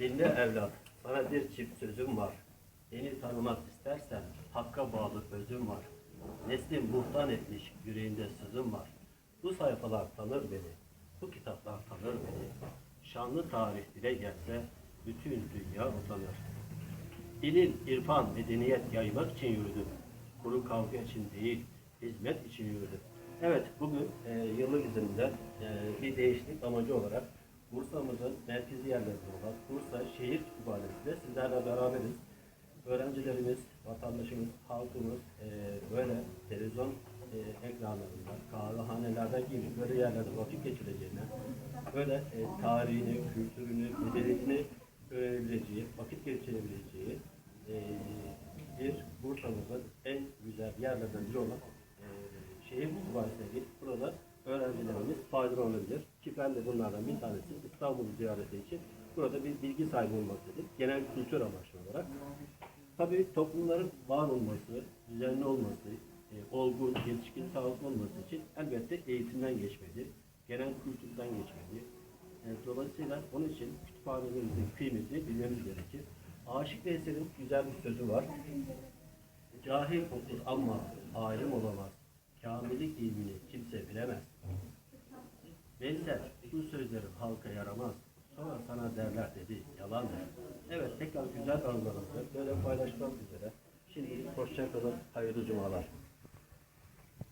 Dinle evlat, sana bir çift sözüm var. Beni tanımak istersen hakka bağlı özüm var. Neslim buhtan etmiş, yüreğinde sızım var. Bu sayfalar tanır beni, bu kitaplar tanır beni. Şanlı tarih dile gelse bütün dünya utanır. İlim, irfan, medeniyet yaymak için yürüdüm. Kuru kavga için değil, hizmet için yürüdüm. Evet, bugün e, yıllık izinde e, bir değişiklik amacı olarak Bursa'mızın merkezi yerlerinde olan Bursa Şehir Kütüphanesi'nde sizlerle beraberiz. Öğrencilerimiz, vatandaşımız, halkımız e, böyle televizyon e, ekranlarında, kahvehanelerde gibi böyle yerlerde vakit geçireceğine, böyle e, tarihini, kültürünü, medeniyetini öğrenebileceği, vakit geçirebileceği e, bir Bursa'mızın en güzel yerlerden biri olan e, şehir kütüphanesine gidip burada öğrencilerimiz faydalanabilir. Ki ben de bunlardan bir tanesi İstanbul'u ziyareti için burada bir bilgi sahibi olmak istedim. Genel kültür amaçlı olarak. Tabii toplumların var olması, düzenli olması, e, olgun, gelişkin, sağlıklı olması için elbette eğitimden geçmeli, genel kültürden geçmeli. E, dolayısıyla onun için kütüphanelerimizin kıymetini bilmemiz gerekir. Aşık Veysel'in güzel bir sözü var. Cahil okur ama alim olamaz. Kamillik ilmini kimse bilemez. Veysel bu sözlerin halka yaramaz. Sonra sana derler dedi yalan der. Evet tekrar güzel anılarımızı böyle paylaşmak üzere. Şimdi hoşça kalın, hayırlı cumalar.